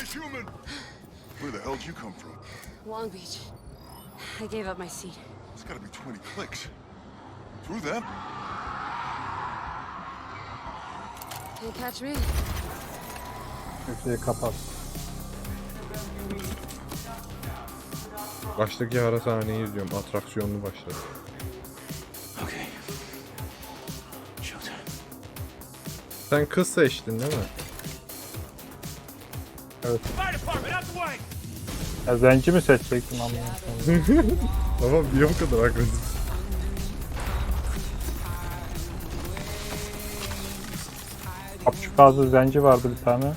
transhuman! Where the hell did you come from? Long Beach. I gave up my seat. It's gotta be 20 clicks. Through them? Can't catch me. Köşeyi kapat. Baştaki hara sahneyi izliyorum. Atraksiyonlu başladı. Sen kız seçtin değil mi? Evet. Fire department, out the way! Ya zenci mi seçecektim ama? Tamam niye bu kadar agresif? Kapçuk ağzı zenci vardı bir tane.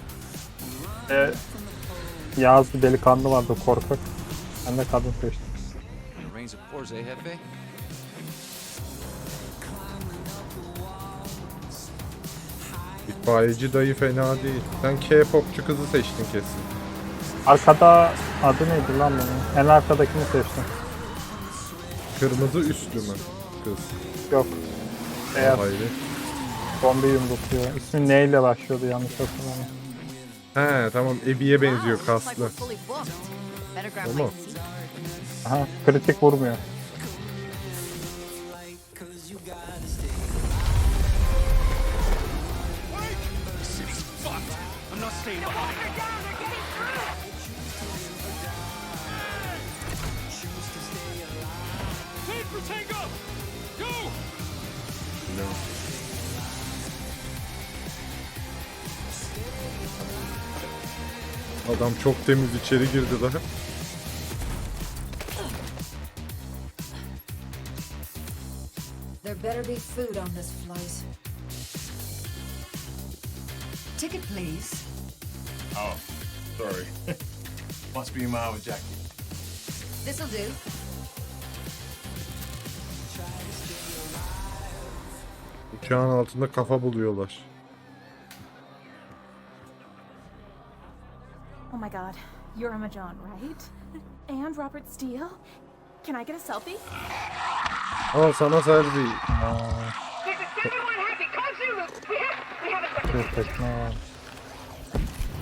E, Yağız bir delikanlı vardı korkak. Ben de kadın seçtim. Of? İtfaiyeci dayı fena değil. Sen K-popçu kızı seçtin kesin. Arkada adı neydi lan bunun? En arkadakini seçtim. Kırmızı üstlü mü? Kız. Yok. Beyaz Hayır. zombi yumrukluyor. İsmi neyle başlıyordu yanlış hatırlamıyorum. He tamam Ebi'ye benziyor kaslı. seat. Aha kritik vurmuyor. Adam çok temiz içeri girdi daha. There better be food on this flight. Ticket, please. Oh, sorry. Must be mine with Jackie. This'll do. Uçağın altında kafa buluyorlar. God, you're Emma John, right? And Robert Steele? Can I get a selfie? Oh, Al sana selfie. Bir tekne var.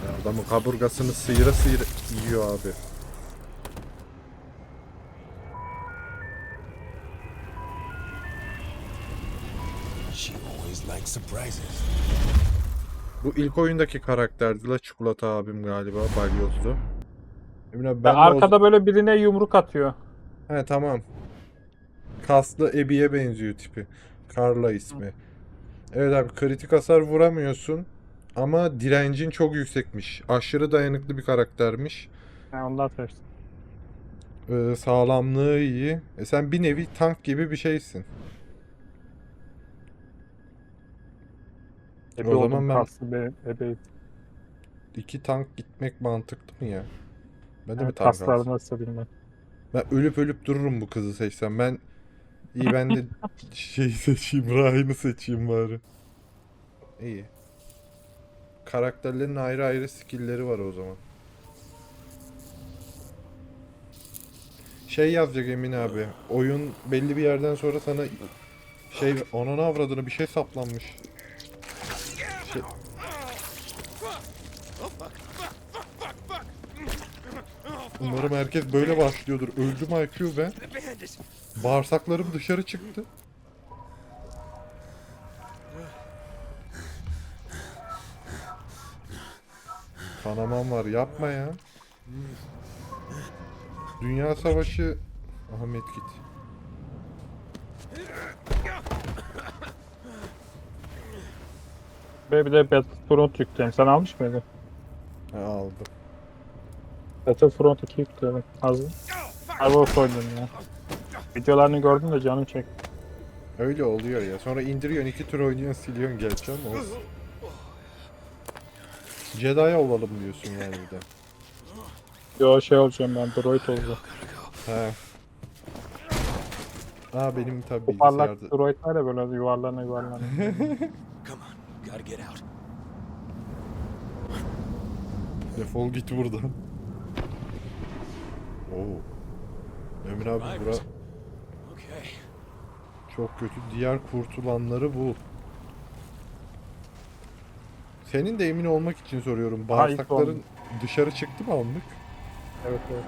Ya Adamın kaburgasını sıyıra sıyıra yiyor abi. She always likes surprises. Bu ilk oyundaki karakterdi la çikolata abim galiba balyozlu. Emine ben Ya de o- arkada böyle birine yumruk atıyor. He tamam. Kaslı Ebi'ye benziyor tipi. Carla ismi. Evet abi kritik hasar vuramıyorsun. Ama direncin çok yüksekmiş. Aşırı dayanıklı bir karaktermiş. Yani ondan seçtim. Ee, sağlamlığı iyi. E sen bir nevi tank gibi bir şeysin. Ebe O zaman ben- kaslı be, ebe. İki tank gitmek mantıklı mı ya? Ben de mi Yani tank alsam? nasıl bilmem. Ben ölüp ölüp dururum bu kızı seçsem. Ben iyi ben de şey seçeyim, Ryan'ı seçeyim bari. İyi. Karakterlerin ayrı ayrı skill'leri var o zaman. Şey yazacak Emin abi. Oyun belli bir yerden sonra sana şey ananı avradını bir şey saplanmış. Şey... Umarım herkes böyle başlıyordur. Öldüm IQ ben. Bağırsaklarım dışarı çıktı. Kanamam var yapma ya. Dünya Savaşı Ahmet git. Ve bir de Battlefront yükledim. Sen almış mıydın? Ha, aldım. Battlefront 2 yükledim. Az. Araba oynadım ya. Videolarını gördüm de canım çekti. Öyle oluyor ya. Sonra indiriyorsun iki tur oynuyorsun siliyorsun geçeceğim olsun. Jedi olalım diyorsun yani bir de. Yo şey olacağım ben droid olacağım. He. Aa benim tabi Bu parlak bilgisayarda. droid var ya böyle yuvarlana yuvarlana. Come on, gotta get out. Defol git buradan. Oo. Emir abi bura çok kötü. Diğer kurtulanları bul. Senin de emin olmak için soruyorum. Bağırsakların dışarı çıktı mı anlık? Evet evet.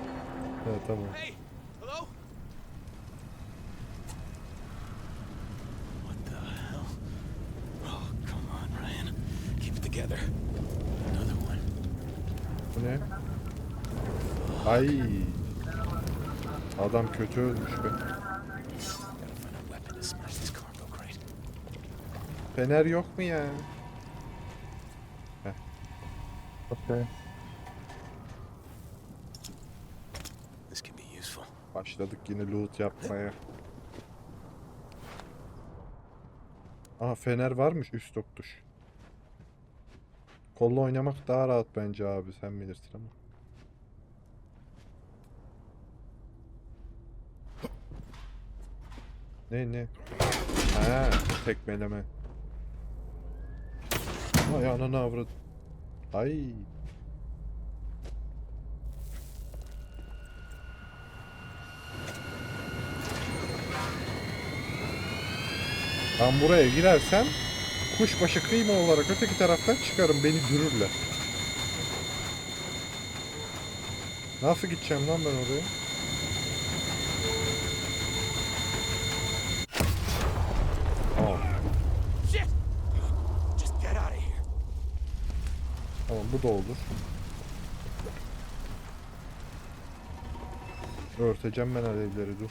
Evet tamam. Hey, hello? What the hell? Oh, come on, Ryan. Keep it together. Another one. Bu ne? Ay. Adam kötü ölmüş be. Fener yok mu ya? Okey. This can be useful. Başladık yine loot yapmaya. Aha fener varmış üst ok tuş. Kolla oynamak daha rahat bence abi sen bilirsin ama. Ne ne? Ha tekmeleme. Ay ananı avradı. Ay. Ben buraya girersem kuşbaşı kıyma olarak öteki taraftan çıkarım beni görürler. Nasıl gideceğim lan ben oraya? Aa, Shit! Just get out of here. tamam bu da olur. Örteceğim ben alevleri dur.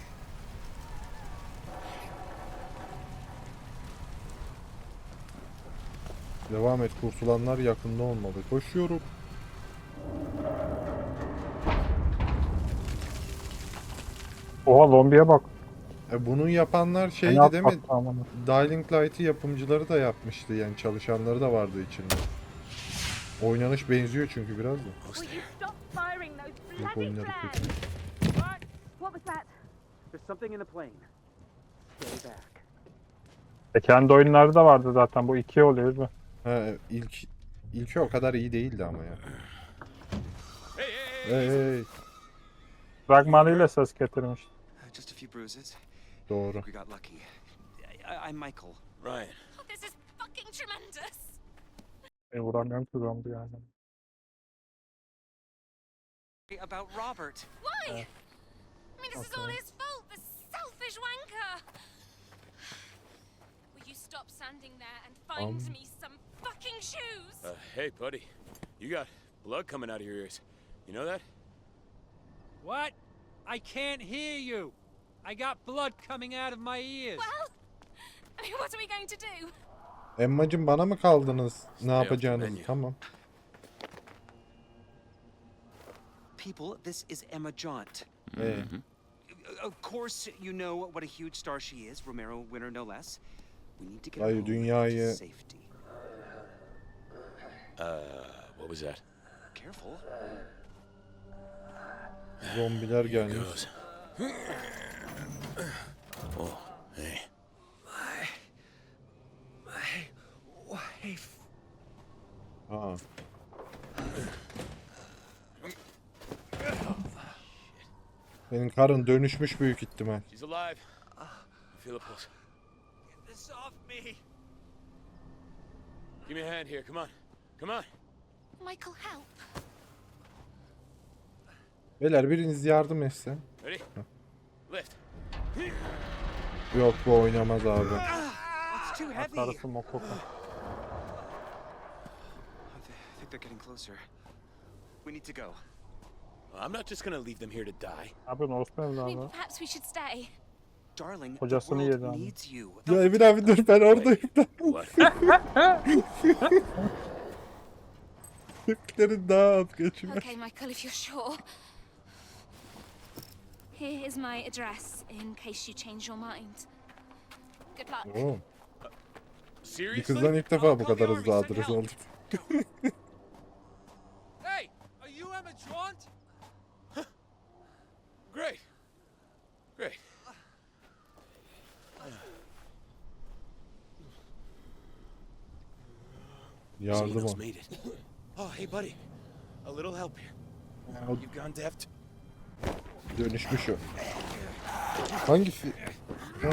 Devam et kurtulanlar yakında olmalı. Koşuyorum. Oha zombiye bak. E bunu yapanlar şeydi değil mi? Dying Light'ı yapımcıları da yapmıştı yani çalışanları da vardı içinde. Oynanış benziyor çünkü biraz da. Yok flags? kötü. What? What was that? There's something in the plane. Stay back. E kendi oyunları da vardı zaten. Bu iki oluyor mi? Ha ilk ilki o kadar iyi değildi ama ya. Hey, hey, hey! Hey, hey. Fragmanıyla ses getirmiş. Just a few bruises. Doğru. We got lucky. I, I'm Michael. Ryan, Oh, this is fucking tremendous. About Robert. Why? I mean, this is all his fault. The selfish wanker. Will you stop standing there and find Um. me some fucking shoes? uh, hey, buddy. You got blood coming out of your ears. You know that? What? I can't hear you. I got blood coming out of my ears. well, I mean, what are we going to do? Emmacım bana mı kaldınız? Ne menu. Tamam. People, this is Emma Jaunt. Ee, Of course, you know what a huge star she is, Romero winner no less. We need to get her Hayır, home to dünyayı- safety. Uh, what was that? Careful. zombiler gelmiş. Goes. Oh, hey. Wife. Ha. Senin karın dönüşmüş büyük ihtimal. Give me a hand here. Come on. Come on. Michael, help. Beyler biriniz yardım etse. Ready? Lift. Yok bu oynamaz abi. It's too heavy. Karısı Mokoko. I think they're getting closer. We need to go. I'm not just gonna leave them here to die. Abi Osman I mean, evladı. perhaps we should stay. Darling, the Kocasını yedi world abi. needs you. Ya Emin abi dur ben oradayım. What? Tepkilerin daha az kaçıyor. Okay, Michael, if you're sure. Here is my address in case you change your mind. Good luck. Oo, Seriously? bir kızdan ilk defa bu kadar hızlı adres olduk. Hey, are you Emma Jaunt? Great. Great. Someone Yardım o. it. Oh, hey, buddy. A little help here. You've gone deaf. t- Dönüşmüş o. Hangisi? Ha,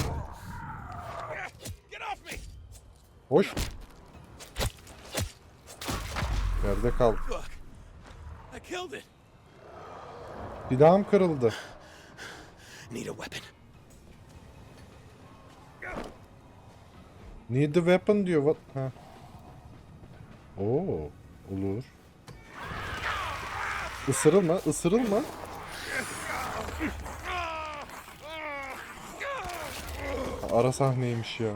Get off me! hoş. Yerde kal. Look, I I killed it. Silahım kırıldı. Need a weapon. Need the weapon diyor. What? Ha. Oo, olur. Isırılma, ısırılma. Ara sahneymiş ya.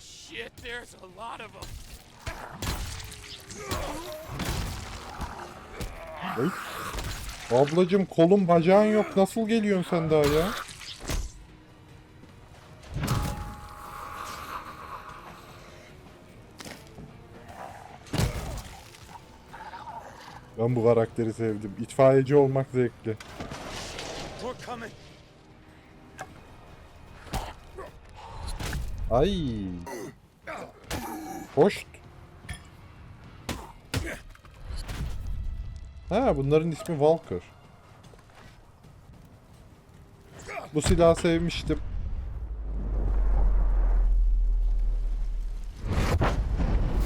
Shit, there's a lot of them. Ablacım kolun bacağın yok. Nasıl geliyorsun sen daha ya? Ben bu karakteri sevdim. İtfaiyeci olmak zevkli. Ay. Hoş. Ha bunların ismi Walker. Bu silahı sevmiştim.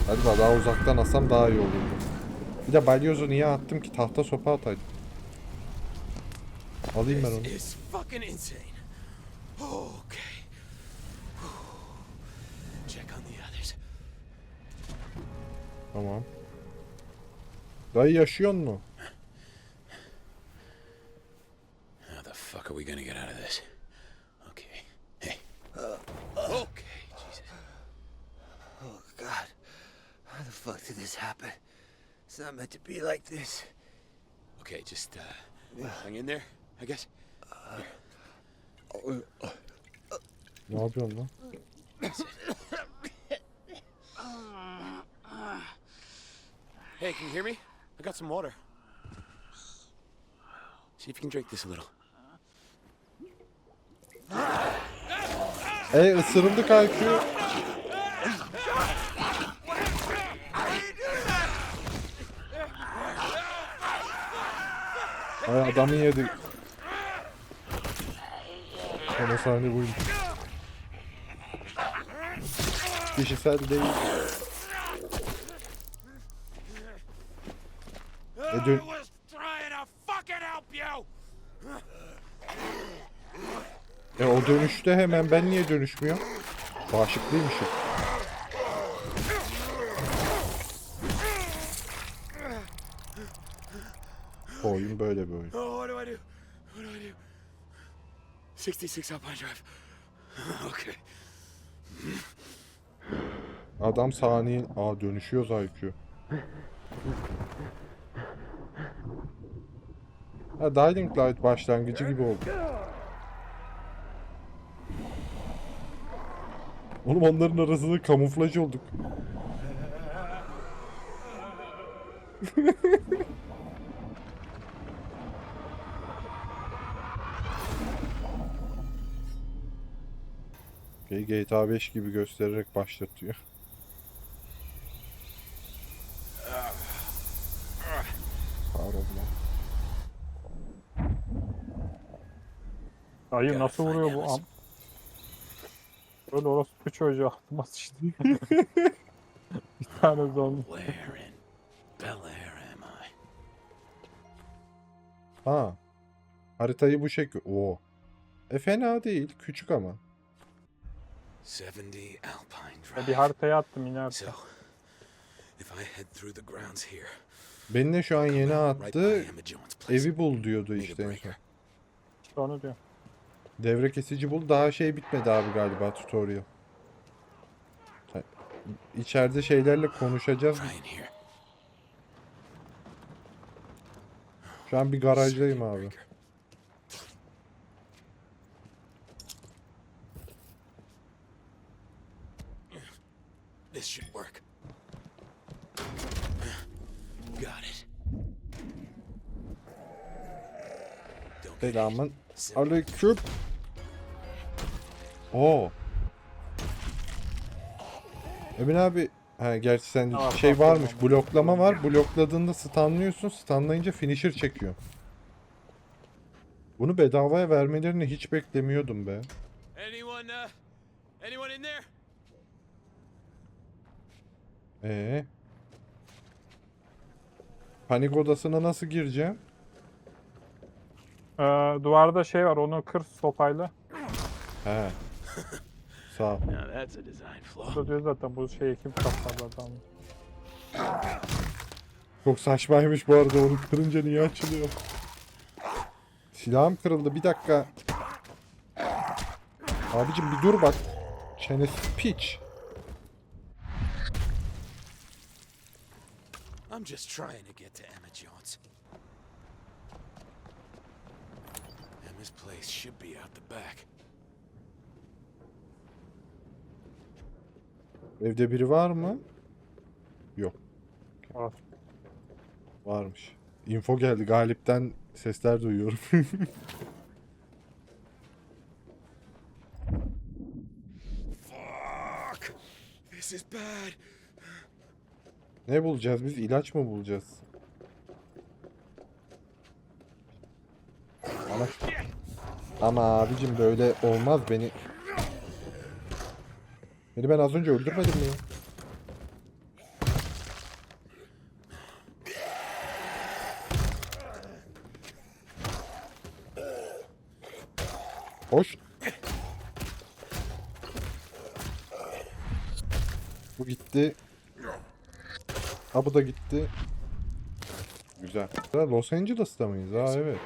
Galiba daha uzaktan atsam daha iyi olurdu. Bir de balyozu niye attım ki tahta sopa ataydım. Alayım ben onu. This is fucking insane. Okay. Check on the others. Tamam. Dayı yaşıyor mu? How the fuck are we gonna get out of this? Okay. Hey. Okay, Jesus. Oh, God. How the fuck did this happen? It's not meant to be like this. Okay, just uh, hang in there, I guess. Ne yapıyorsun lan? Hey, can you hear me? I got some water. See if you can drink this a little. E ısırıldık IQ. Ay adamı yedi. Son sahne buymuş. Kişisel değil. E dön e o dönüşte hemen ben niye dönüşmüyorum? Bağışıklıymışım. Bu oyun böyle bir oyun. Oh, what do I do? What do I do? 66 Alpine Drive. okay. Adam saniye... Aa dönüşüyoruz IQ. Ha Dying Light başlangıcı gibi oldu. Oğlum onların arasında kamuflaj olduk. Okay, GTA 5 gibi göstererek başlatıyor. Pardon. Dayı nasıl vuruyor bu am? Böyle orası bu çocuğu aklıma sıçtı. bir tane zombi. Ha. Haritayı bu şekil... Oo. E fena değil. Küçük ama. 70 Alpine Ya Drive. bir haritaya attım inerken. So, if I head through the grounds here, Benimle şu an yeni attı. Evi bul diyordu işte en son. breaker. İşte onu diyor. Devre kesici bul. Daha şey bitmedi abi galiba tutorial. İçeride şeylerle konuşacağız. Şu an bir garajdayım abi. This should work. Got it. Don't get Selamın aleyküm. Oo. Emin abi ha gerçi sen Aa, şey tamam, varmış. tamam. Bloklama var. Blokladığında stunlıyorsun. Stunlayınca finisher çekiyor. Bunu bedavaya vermelerini hiç beklemiyordum be. Anyone, uh, anyone in there? Ee, Panik odasına nasıl gireceğim? Ee, duvarda şey var onu kır sopayla. He. Sağ ol. Now that's a design flaw. Bu da diyor zaten bu şey kim kaplardı adam. Çok saçmaymış bu arada onu kırınca niye açılıyor? Silahım kırıldı bir dakika. Abicim bir dur bak. Çenesi piç. I'm just trying to get to Emma Jones. Emma's place should be out the back. Evde biri var mı? Yok. Var. Varmış. Info geldi. Galip'ten sesler duyuyorum. Fuck! This is bad. Ne bulacağız biz? İlaç mı bulacağız? Ana. Ama abicim böyle olmaz beni. Beni ben az önce öldürmedim mi? Hoş. Bu gitti. Ha bu da gitti. Güzel. Los Angeles'ta mıyız? Ha evet.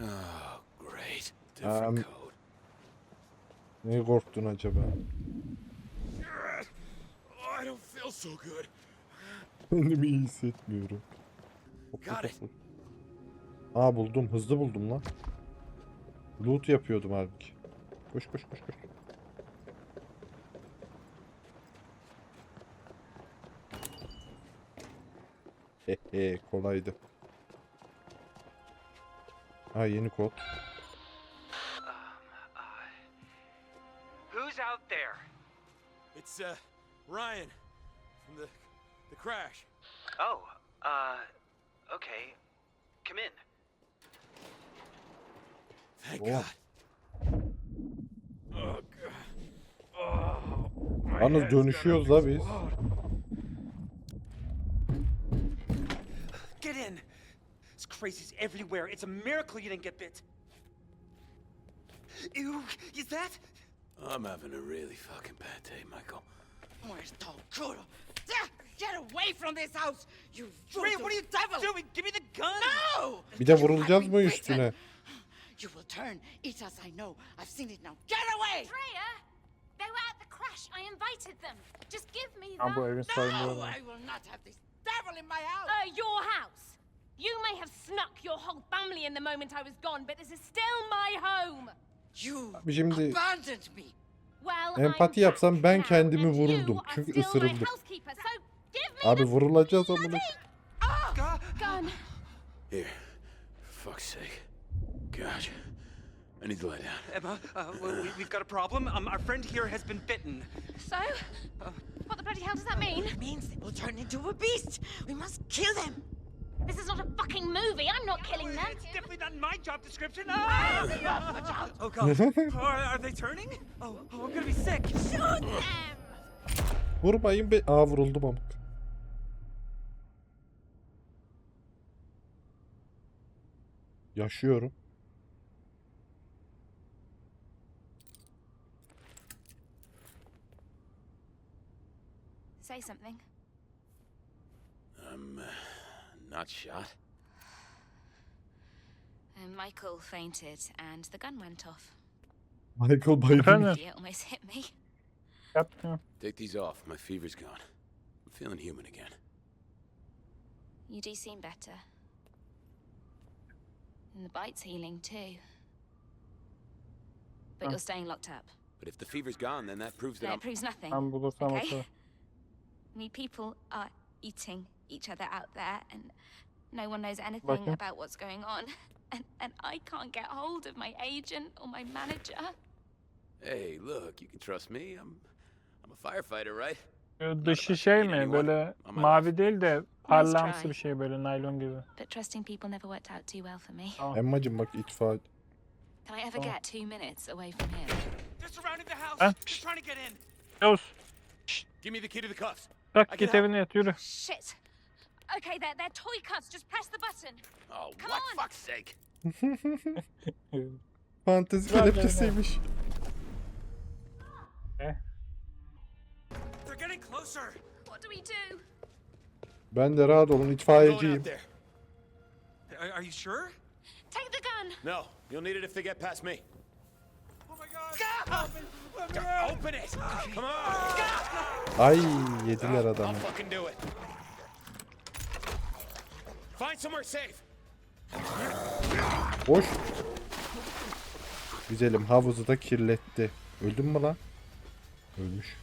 Oh, great. Different Um, code. Neye korktun acaba? Oh, I don't feel so good. Kendimi iyi hissetmiyorum. Got it. Aa buldum. Hızlı buldum lan. Loot yapıyordum halbuki. Koş koş koş koş. Hehe kolaydı. Ha yeni kod. Who's out there? It's, uh, Ryan from the, the crash. Oh, uh, okay. Come in. Thank Oh. God. Yalnız dönüşüyoruz la biz. Get in. This crazy's everywhere. It's a miracle you didn't get bit. Ew, is that? I'm having a really fucking bad day, Michael. Where's Tom Crudo? Get away from this house, you Ray, what are you doing? Give me the gun. No! Bir de vurulacağız mı üstüne? You will turn. Eat us, I know. I've seen it now. Get away! Freya! They were at the crash. I invited them. Just give me them. evin No! I will not have this devil in my house! Uh, your house. You may have snuck your whole family in the moment I was gone, but this is still my home. You Abi şimdi abandoned me. Well, Empati I'm yapsam ben kendimi vururdum. Çünkü still my ısırıldım. housekeeper, so give me Abi the vurulacağız amına. Gu- gun. Here. For fuck's sake. God. I need to lie down. Emma, uh, we, we- we've got a problem. Um, our friend here has been bitten. So, what the bloody hell does that mean? It means they will turn into a beast. We must kill them. This is not a fucking movie. I'm not killing them. It's definitely not in my job description. Ah! oh god. are, are they turning? Oh, oh, I'm gonna be sick. Shoot them! Vurmayın be. Aa vuruldum amık. Yaşıyorum. Something. I'm, uh, not shot. Uh, Michael fainted and the gun went off. Michael bayılmış. Efendim? Almost hit me. Yapmıyor. Take these off. My fever's gone. I'm feeling human again. You do seem better. And the bite's healing too. But Huh. you're staying locked up. But if the fever's gone, then that proves that No, I'm. it proves nothing. Okay. atarım. I mean, people are eating each other out there, and no one knows anything Bakın. about what's going on. And, and I can't get hold of my agent or my manager. Hey, look, you can trust me. I'm, I'm a firefighter, right? Şu Dışı şey mi? Böyle mavi değil de parlamsı bir şey böyle naylon gibi. But trusting people never worked out too well for me. Tamam. Emmacım bak itfaiye. Can I ever Oh. get two minutes away from him? They're surrounding the house. Huh? Just trying to get in. Yavuz. Give me the key to the cuffs. Kalk git evine yat yürü. Shit. Okay, they're, they're toy cuffs. Just press the button. Oh, Come what on. fuck's sake? Fantezi kelepçesiymiş. They're getting closer. What do we do? Ben de rahat olun going itfaiyeciyim. there. Are, are you sure? Take the gun. No, you'll need it if they get past me. Oh my god! Ay yediler adamı. Boş. Güzelim havuzu da kirletti. Öldün mü lan? Ölmüş.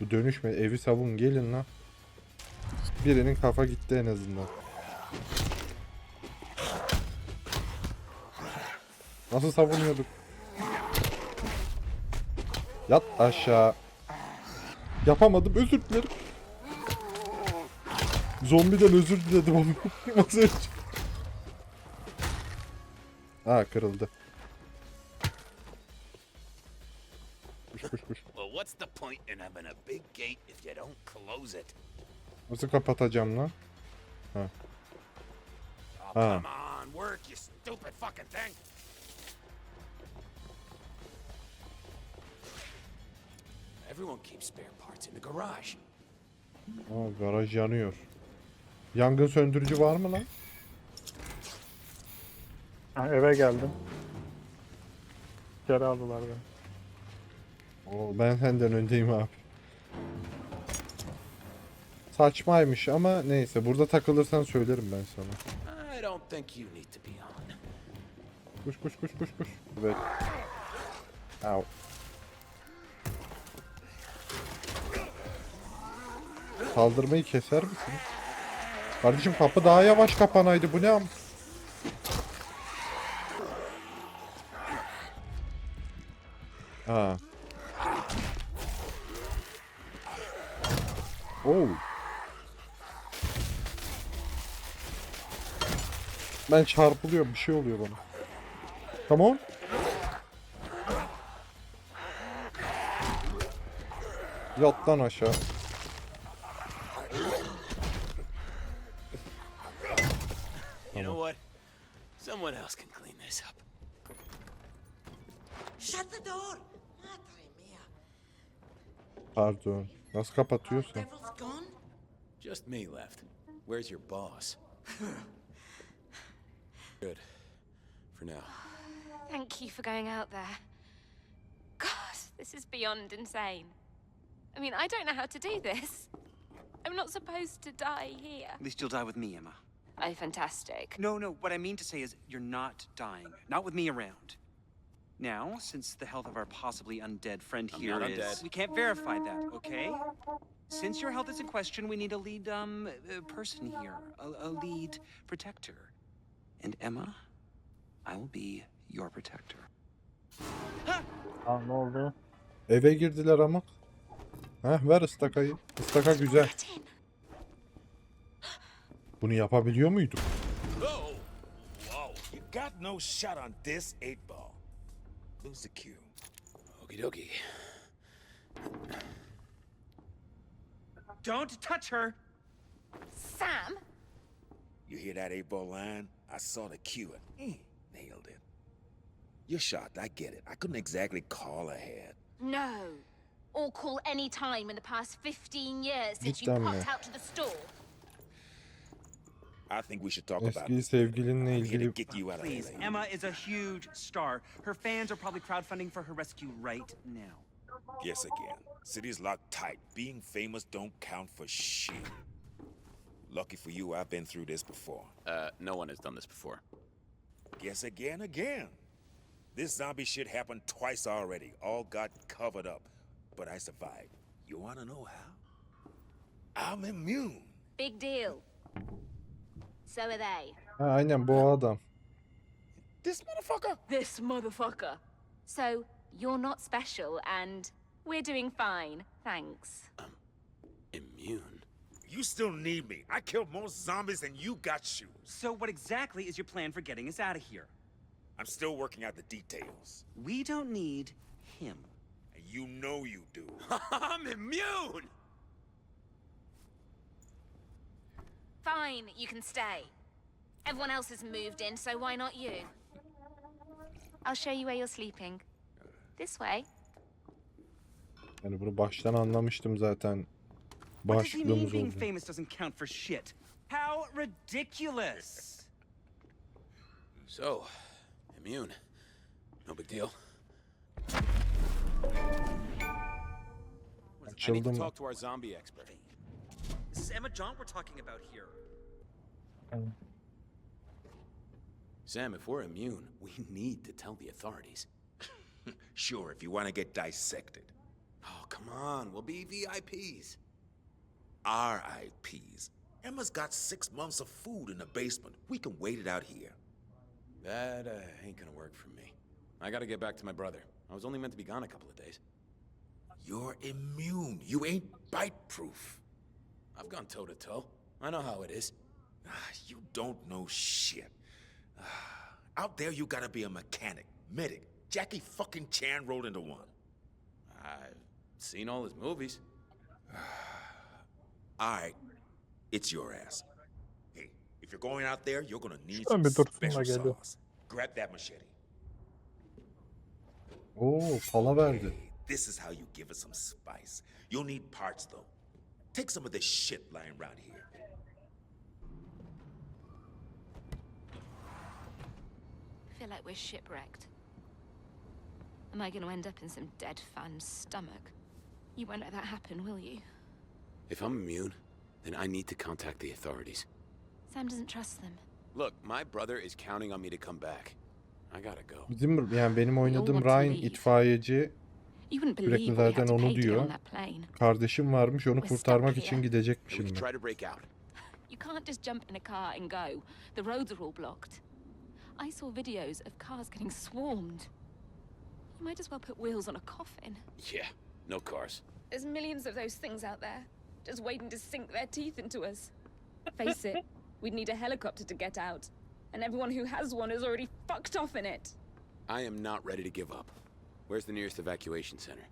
Bu dönüşme evi savun gelin lan. Birinin kafa gitti en azından. Nasıl savunuyorduk? Yat aşağı. Yapamadım özür dilerim. Zombiden özür diledim onu. Az önce. Aa kırıldı. Well, what's the point in having a big gate if you don't close it? Nasıl kapatacağım lan? Oh, Ah. come on, work, you stupid fucking thing. Everyone keeps spare parts in the garage. Aa garaj yanıyor. Yangın söndürücü var mı lan? Ha, eve geldim. İçeri aldılar beni. Oo, ben senden öndeyim abi. Saçmaymış ama neyse burada takılırsan söylerim ben sana. I don't think you need to be on. Kuş kuş kuş kuş kuş. Evet. Au. Saldırmayı keser misin? Kardeşim kapı daha yavaş kapanaydı bu ne am? Ha. Oh. Ben çarpılıyorum bir şey oluyor bana. Come on. Yat lan aşağı. Someone else can clean this up. Shut the door! Madre mia. Pardon. Nasıl kapatıyorsa. Devil's gone? Just me left. Where's your boss? Good. For now. Thank you for going out there. God, this is beyond insane. I mean, I don't know how to do this. I'm not supposed to die here. At least you'll die with me, Emma. Oh, fantastic. No, no, what I mean to say is you're not dying. Not with me around. Now, since the health of our possibly undead friend I'm here not is- undead. We can't verify that, okay? Since your health is in question, we need a lead, um, uh, person here. A, a lead protector. And Emma, I will be your protector. Aa, ne oldu? Eve girdiler ama. Heh ver ıstakayı. Istaka güzel. Get in. Bunu yapabiliyor muyduk? Whoa! Whoa! You got no shot on this eight ball. Lose the cue. Okie dokie. Don't touch her! Sam? You hear that eight ball line? I saw the cue and mm, nailed it. You're shocked, I get it. I couldn't exactly call ahead. No. Or call any time in the past 15 years since you popped out to the store. I think we should talk about Eski this. sevgilinle I'm here to ilgili get you out of Please, LA. Emma is a huge star. Her fans are probably crowdfunding for her rescue right now. Guess again. City's locked tight. Being famous don't count for shit. Lucky for you, I've been through this before. Uh, no one has done this before. Guess again, again. This zombie shit happened twice already. All got covered up. But I survived. You wanna know how? I'm immune. Big deal. So are they. Ha, aynen bu o adam. This motherfucker? This motherfucker. So, you're not special, and we're doing fine, thanks. I'm Immune? You still need me. I killed more zombies than you got shoes. So, what exactly is your plan for getting us out of here? I'm still working out the details. We don't need him. And you know you do. I'm immune! Fine, you can stay. Everyone else has moved in, so why not you? I'll show you where you're sleeping. This way. Yani bunu baştan anlamıştım zaten. What does he mean Başlığımız being oldu. famous doesn't count for shit? How ridiculous! So, immune. No big deal. I need Açıldı to mı? talk to our zombie expert. This is Emma John we're talking about here. Sam, if we're immune, we need to tell the authorities. Sure, if you want to get dissected. Oh, come on. We'll be VIPs. RIPs. Emma's got six months of food in the basement. We can wait it out here. That uh, ain't gonna work for me. I gotta get back to my brother. I was only meant to be gone a couple of days. You're immune. You ain't bite proof. I've gone toe to toe. I know how it is. Ah, You don't know shit. Ah, Out there, you gotta be a mechanic, medic. Jackie fucking Chan rolled into one. I've seen all his movies. All right, it's your ass. Hey, if you're going out there, you're gonna need some bir dursun da special sauce. Grab that machete. Oo, pala verdi. Hey, this is how you give it some spice. You'll need parts though. Take some of this shit lying around here. I feel like we're shipwrecked. Am I going to end up in some dead fan's stomach? You won't let that happen, will you? If I'm immune, then I need to contact the authorities. Sam doesn't trust them. Look, my brother is counting on me to come back. I gotta go. Bizim yani benim oynadığım Ryan itfaiyeci You wouldn't believe what we had zaten to onu pay to get diyor. on that plane. kardeşim varmış onu We're kurtarmak için gidecekmişim ben. try to break out. You can't just jump in a car and go. The roads are all blocked. I saw videos of cars getting swarmed. You might as well put wheels on a coffin. Yeah, no cars. There's millions of those things out there, just waiting to sink their teeth into us. Face it, we'd need a helicopter to get out. And everyone who has one is already fucked off in it. I am not ready to give up. Where's the nearest evacuation center?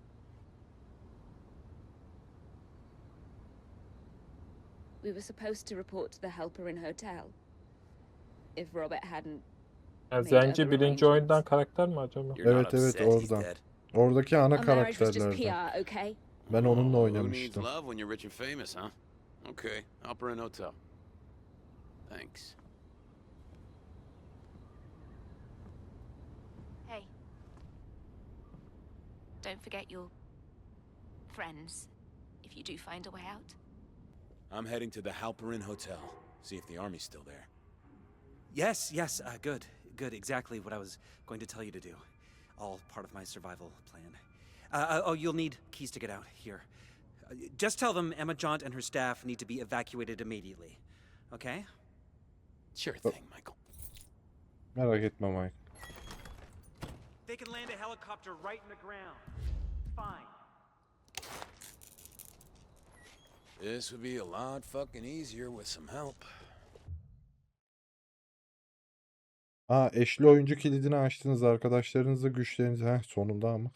We were supposed to report to the helper in hotel. If Robert hadn't. Ya Zenci birinci oyundan karakter mi acaba? You're Evet not evet upset he's oradan. dead. Oradaki ana Our marriage was just karakterlerden. PR, okay? Ben onunla Oh, Who needs oynamıştım. love when you're rich and famous, huh? Okay, Opera and Hotel. Thanks. Don't forget your friends if you do find a way out. I'm heading to the Halperin Hotel. See if the army's still there. Yes, yes, uh, good. Good, exactly what I was going to tell you to do. All part of my survival plan. Uh, uh, oh, you'll need keys to get out. Here. Uh, just tell them Emma Jaunt and her staff need to be evacuated immediately. Okay? Sure thing, Michael. Merak etme Mike. They can land a helicopter right in the ground. Fine. This would be a lot fucking easier with some help. Ha eşli oyuncu kilidini açtınız arkadaşlarınızla güçlerinizi. Heh sonunda ama.